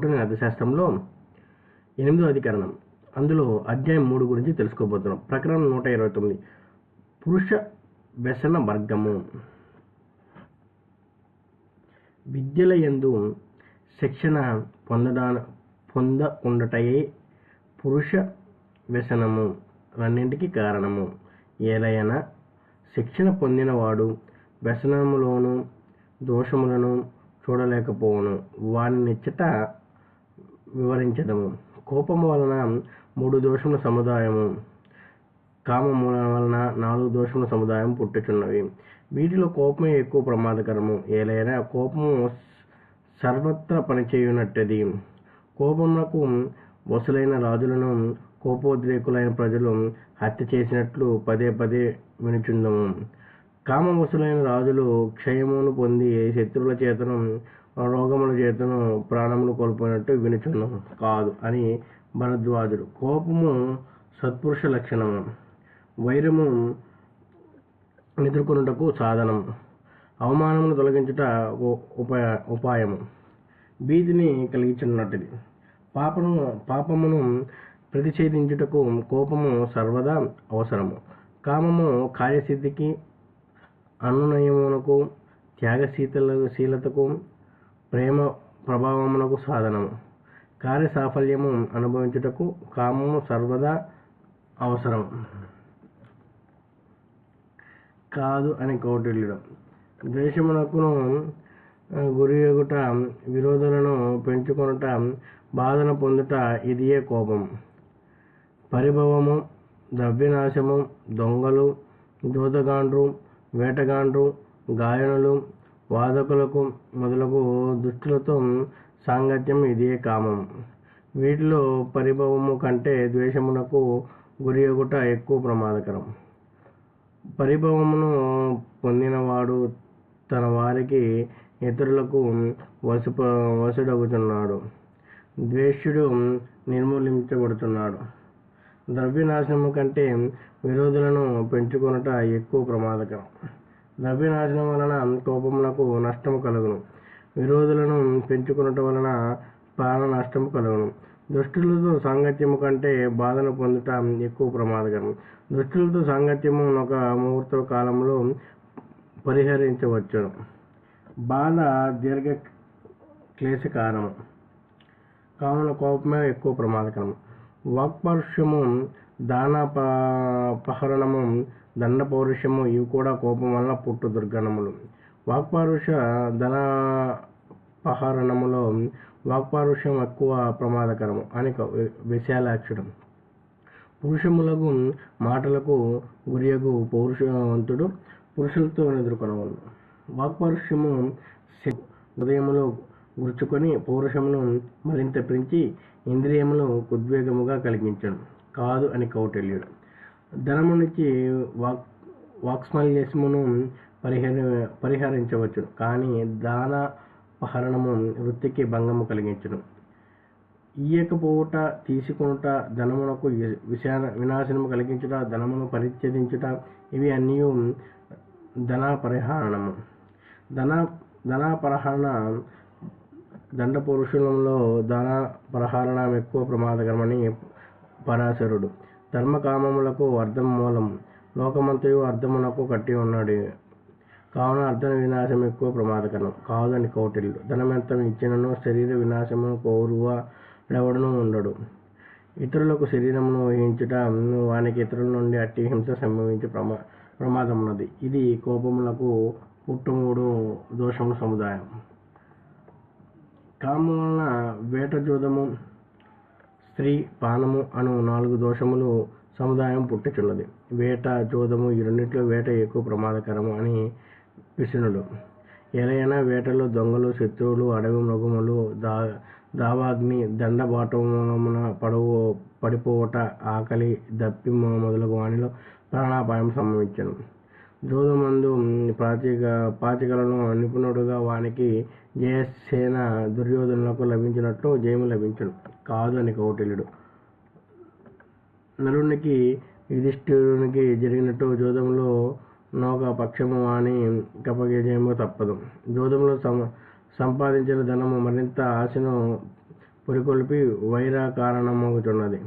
కౌటిల్య అర్థశాస్త్రంలో ఎనిమిదో అధికరణం. అందులో అధ్యాయం మూడు గురించి తెలుసుకోబోతున్నాం. ప్రకరణం నూట ఇరవై తొమ్మిది. పురుష వ్యసన వర్గము విద్యల యందు శిక్షణ పొందడా పొంద ఉండటయే పురుష వ్యసనము. రెండింటికి కారణము. ఏలైనా శిక్షణ పొందినవాడు వ్యసనములోను దోషములను చూడలేకపోవును. వాని నిచ్చట వివరించదము. కోపము వలన మూడు దోషముల సముదాయము. కామము వలన నాలుగు దోషముల సముదాయం పుట్టుచున్నవి. వీటిలో కోపమే ఎక్కువ ప్రమాదకరము. ఏలైనా కోపము సర్వత్ర పనిచేయునట్టది. కోపమునకు వసులైన రాజులను కోపోద్రేకులైన ప్రజలు హత్య చేసినట్లు పదే పదే వినుచుందము. కామవసులైన రాజులు క్షయమును పొంది శత్రువుల చేతను రోగముల చేతను ప్రాణములు కోల్పోయినట్టు వినుచున్నాం. కాదు అని భరద్వాజుడు. కోపము సత్పురుష లక్షణము వైరము ఎదుర్కొనుటకు సాధనం. అవమానమును తొలగించుట ఉపాయ ఉపాయము. భీతిని కలిగించున్నట్టుది. పాపము పాపమును ప్రతిషేధించుటకు కోపము సర్వదా అవసరము. కామము కార్యసిద్ధికి అనునయమునకు త్యాగశీతల శీలతకు ప్రేమ ప్రభావమునకు సాధనము. కార్య సాఫల్యము అనుభవించుటకు కామము సర్వదా అవసరం. కాదు అని కౌటిల్యుడు. ద్వేషమునకును గురియగుట విరోధులను పెంచుకొనుట బాధన పొందుట ఇదియే కోపం. పరిభవము ద్రవ్యనాశము దొంగలు దూతగాండ్రు వేటగాండ్రు గాయనులు వాదకులకు మొదలగు దుష్టులతో సాంగత్యం ఇదే కామం. వీటిలో పరిభవము కంటే ద్వేషమునకు గురియగుట ఎక్కువ ప్రమాదకరం. పరిభవమును పొందినవాడు తన వారికి ఇతరులకు వసు వసుడగుతున్నాడు ద్వేష్యుడు నిర్మూలించబడుతున్నాడు. ద్రవ్యనాశనము కంటే విరోధులను పెంచుకొనుట ఎక్కువ ప్రమాదకరం. ద్రవ్యనాశనం వలన కోపమునకు నష్టము కలుగును. విరోధులను పెంచుకొనుట వలన ప్రాణ నష్టము కలుగును. దుష్టులతో సాంగత్యము కంటే బాధను పొందుట ఎక్కువ ప్రమాదకరం. దుష్టులతో సాంగత్యము ఒక ముహూర్త కాలంలో పరిహరించవచ్చును. బాధ దీర్ఘ క్లేశకారము కావున కోపమే ఎక్కువ ప్రమాదకరం. వాక్పరుష్యము దాన పహరణము దండ పౌరుషము ఇవి కూడా కోపం వలన పుట్టు దుర్గణములు. వాక్పారుష ధన పహరణములో వాక్పారుష్యం ఎక్కువ ప్రమాదకరము అని విశాలాక్షుడు. పురుషములకు మాటలకు గురియగు పౌరుషవంతుడు పురుషులతో ఎదుర్కొనవలను. వాక్పారుష్యము హృదయములో గుర్చుకొని పౌరుషమును మరింత పెంచి ఇంద్రియములు ఉద్వేగముగా కలిగించను కాదు అని కౌటిల్యుడు. ధనము నుంచి వాక్ వాక్స్మల్యమును పరిహరి పరిహరించవచ్చు కానీ దాన పహరణము వృత్తికి భంగము కలిగించడం ఇయ్యకపోవుట తీసుకొనుట ధనమునకు విశా వినాశనము కలిగించుట ధనమును పరిత్యజించుట ఇవి అన్నీ ధన పరిహరణము ధన ధనాపరహరణ దండ పురుషులంలో ధన ప్రహరణ ఎక్కువ ప్రమాదకరమని పరాశరుడు. ధర్మకామములకు అర్థం మూలం. లోకమంతయు అర్థమునకు కట్టి ఉన్నాడు. కావున అర్థం వినాశం ఎక్కువ ప్రమాదకరం. కాదని కౌటిల్యుడు. ధనమెంత ఇచ్చినను శరీర వినాశము కోరువ ఎవడనూ ఉండడు. ఇతరులకు శరీరమును వహించుట వానికి ఇతరుల నుండి అట్టి హింస సంభవించే ప్రమా ప్రమాదం ఉన్నది ఇది కోపములకు పుట్టుమూడు దోషముల సముదాయం. కామం వలన వేట జూదము స్త్రీ పానము అను నాలుగు దోషములు సముదాయం పుట్టుచున్నది. వేట జోదము ఈ రెండింటిలో వేట ఎక్కువ ప్రమాదకరము అని విష్ణుడు ఎలైనా వేటలో దొంగలు శత్రువులు అడవి మృగములు దా దావాగ్ని దండబాటమున పడవు పడిపోవట ఆకలి దప్పి మొదలగు వానిలో ప్రాణాపాయం సంభవించను. జోదమందు పాచిక పాచికలను నిపుణుడుగా వానికి జయసేన దుర్యోధనులకు లభించినట్లు జయము లభించను. కాదు అని కౌటిల్యుడు. నలునికి యుధిష్ఠిరునికి జరిగినట్టు జోదంలో నౌక పక్షము అని కపగజయము తప్పదు. జోదంలో సమ సంపాదించిన ధనము మరింత ఆశను పురికొల్పి వైర కారణమవుతున్నది